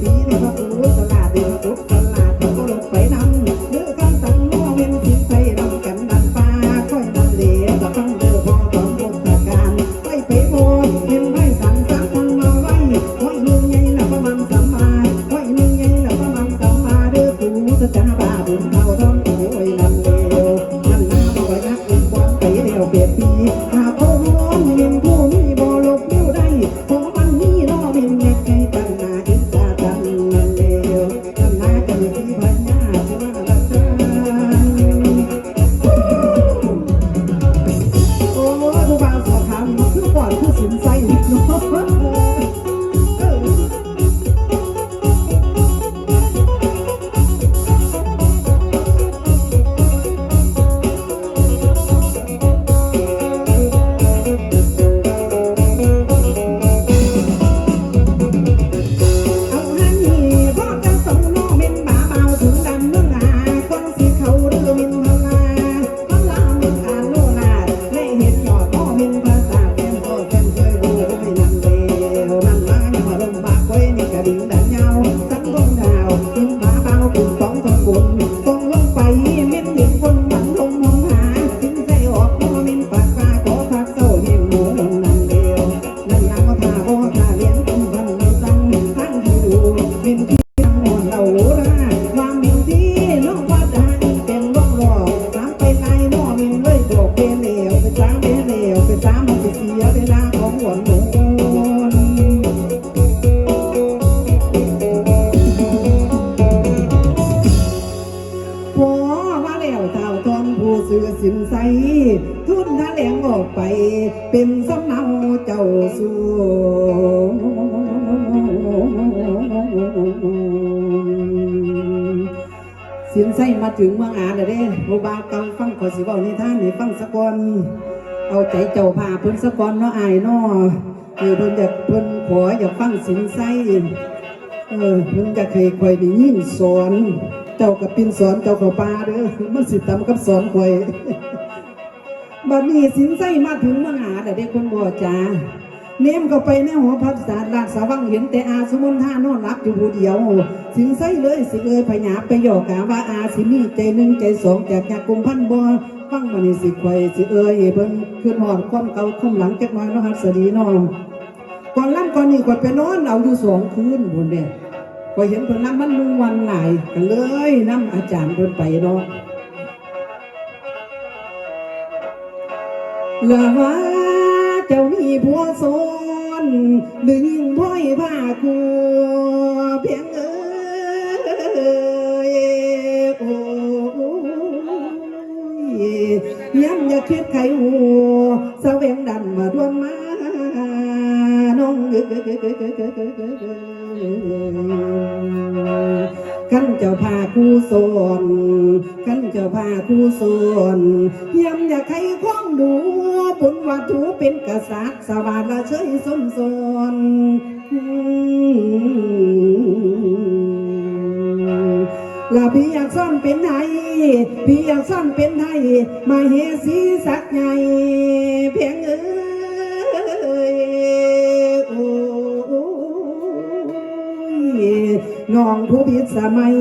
feel ื้อสินใสทุนทะแหลงออกไป เป็นสำเนาเจ้าสู่สินใสมาถึงเมืองอาเด้โบบาเก่าฟังขอสิเว้านิทานให้ฟังสักอนเอาใจเจ้าพาเพิ่นสักอนเนาะอายเนาะเออเพิ่นอยากเพิ่นขออยากฟังสินใสเออมึงจะเคยคอยได้ยินสอน เจ้ากับปินสอนเจ้าเขาปลาเด้อมันสิตำกับสอนคอยบัดนี้สินไส้มาถึงมหาแต่เด็กคนบ่จ้าเนมเข้าไปในหอพักษาลากสาวังเห็นแต่อาสมุนท่านอนรับอยู่ผู้เดียว สินไส้เลยสิเอ่ยพญาไปหยอกกาว่าอาสิมีใจหนึ่งใจสองจากจากกุมพันบ่ฟังมานี่สิคอยสิเอ่ยเพิ่นขึ้นหอดความเก่าคุ้มหลังจักหน้อยเนาะฮัสดีเนาะก่อนล่ำก่อนนี่ก่อนไปนอนเอาอยู่สองคืนบนเนี่ย ก็เห็นเพิ่นล่ำมันมุงวันไหนก็เลยนํอาจารย์เพิ่นไปเนาะละว่าเจ้านี่ผัวสอนหรือยิ่งพ่อยผ้ากูเพียงเอ้ยโอ้ยย้ำอย่าคิดไขหูเสาเวงดันมาดวนมาน้องเอ้ย ขันเจ้าพาคู่สอนขันเจ้าพาคู่สอนย้ำอย่าใครคล้องดูปุนวัตถุเป็นกษัตริย์สวัสดิ์ละเชยสมสนลาพี่อยากซ่อนเป็นไทยพี่อยากซ่อนเป็นไทยมาเฮสีสักใหญ่เพียงเอ้ย น้องผู้ผิดสมัย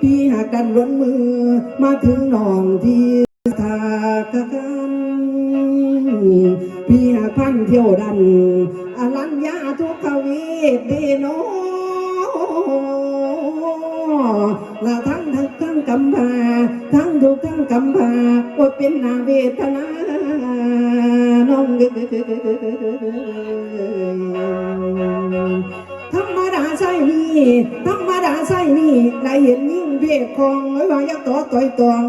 พี่หากันล้นมือ มาถึงน้องที่ทากกันพี่หากพันเที่ยวดันอลัญญาทุกขวทเดโนละทั้งทั้งทั้งกำพาทั้งทุกทั้งกำพาว่าเป็นนาเวทนาน้องเอ้ยธรรมดา ใช่นี่ธรรมดาใช่นี่ได้เห็นยิ่งเพศของไว้ว่ายักษ์ต่อต่อยตอง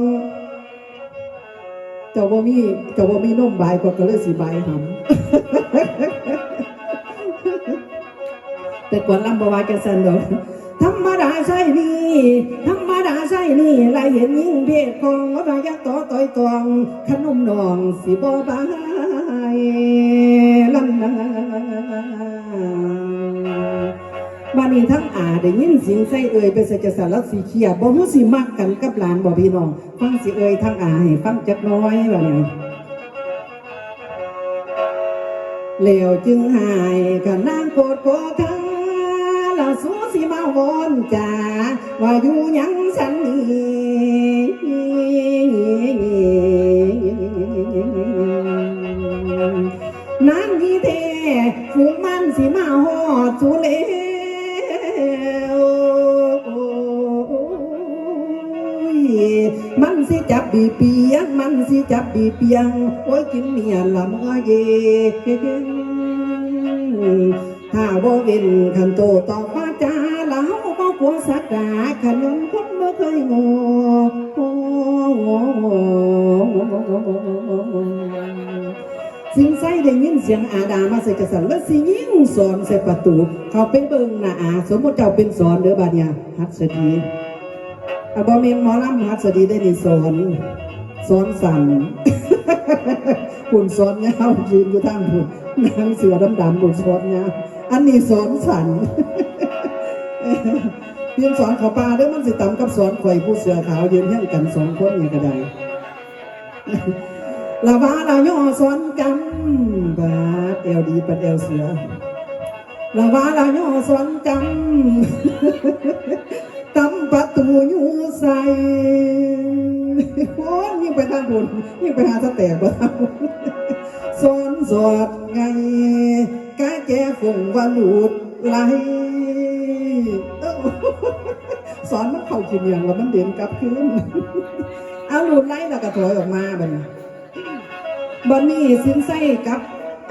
เจ้าบ่มีเจ้าบ่มีนมบายก็ก็เลยสิบายหำแต่ก่อนลำบวายกันสันดอกธรรมดาใช่นี่ธรรมดาใช่นี่ไรเห็นยิ่งเพศของว่าบายักต่อต่อยตอง ขนมนองสิบ่บายลำนา นนี้ทั้งอาได้ยินเสียงใส่เอ่ยไปใส่จะสารสีเขียบ่ฮู้สิมักกันกับหลานบ่พี่น้อง ฟังสิเอ่ยทั้งอาให้ฟังจักน้อยว่าเนี่ยเหลวจึงหายกันนางโกดโกคาลาสูสิมาวนจ่าว่าอยู่ยังฉันนั่นที่เทฝูงมันสิมาหอดสุเล จับดีเปียงมันสิจับดีเปียงโอ้ยกินเมียละเมื่อเย็นถ้าบ่เว้นขันโตต่อฟ้าจ้าแล้วก็กลัวสักดาขนมคนบ่เคยโง่สิงไส้ได้ยินเสียงอาดามาใส่กระสันแล้วสิยิ่งสอนใส่ประตู เขาไปเบิงนะอาสมมติเจ้าเป็นสอนเด้อบาดเนี่ยฮัดสดีอา บอมเมนหมอลำฮัดสดีได้นี่สอนสอนสั่นหุ่นสอนเงายืนอยู่ทางหุ่นนางเสือดำดำๆหุ่นสอนเงาอันนี้สอนสั่นเพียงสอนเขาปลาเด้อมันสิตำกับสอนข่อยผู้เสือขาวยืนเฮี้ยงกันสองคนนี่ก็ได้ละวาละย่อสอนกันบาดเอวดีปัดเอวเสือละว่าละย่อสวนจำ ตำประตูยู่ใส่โอ้ยิ่งไปทางบุญยิ่งไปหาสแตกบ่ทางบุญสอนสอดไงกะแกฟงว่าหลุดไหลเอ้าสอนมันเข้าขีเมียงแล้วมันเด่นกลับคืนเอาหลุดไหลแล้วก็ถอยออกมาบันบัดนี้สินไส้กับ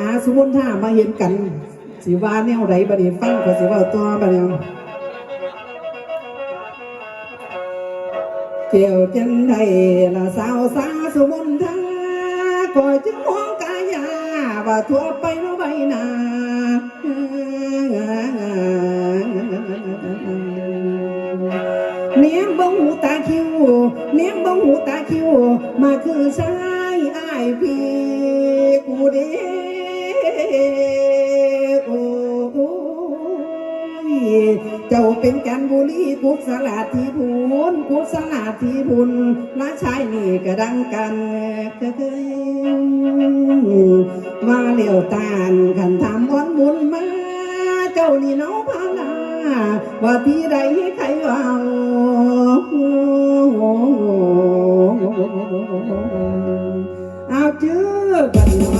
อาสุวรรณท่ามาเห็นกันสิว่าแนวไรบัดนี้ฟังก็สิว่าตัวบัดนี้ เที่ยวจันไดละสาวสาสุมนทาก็จึงมองกายาว่าทั่วไปเนาใบหนาเนียมบงหูตาคิวเนียมบงหูตาคิว มาคือชายอ้ายพี่ เป็นกันบุรีกุศลาทีพูนกุศลาทีพุนนาชายนี่ก็ดังกันเคยมาเลี้ยวตานขันทำวันบุญมาเจ้านี่น้องพานาว่าที่ใดใครเอาเอาเจื้อบัน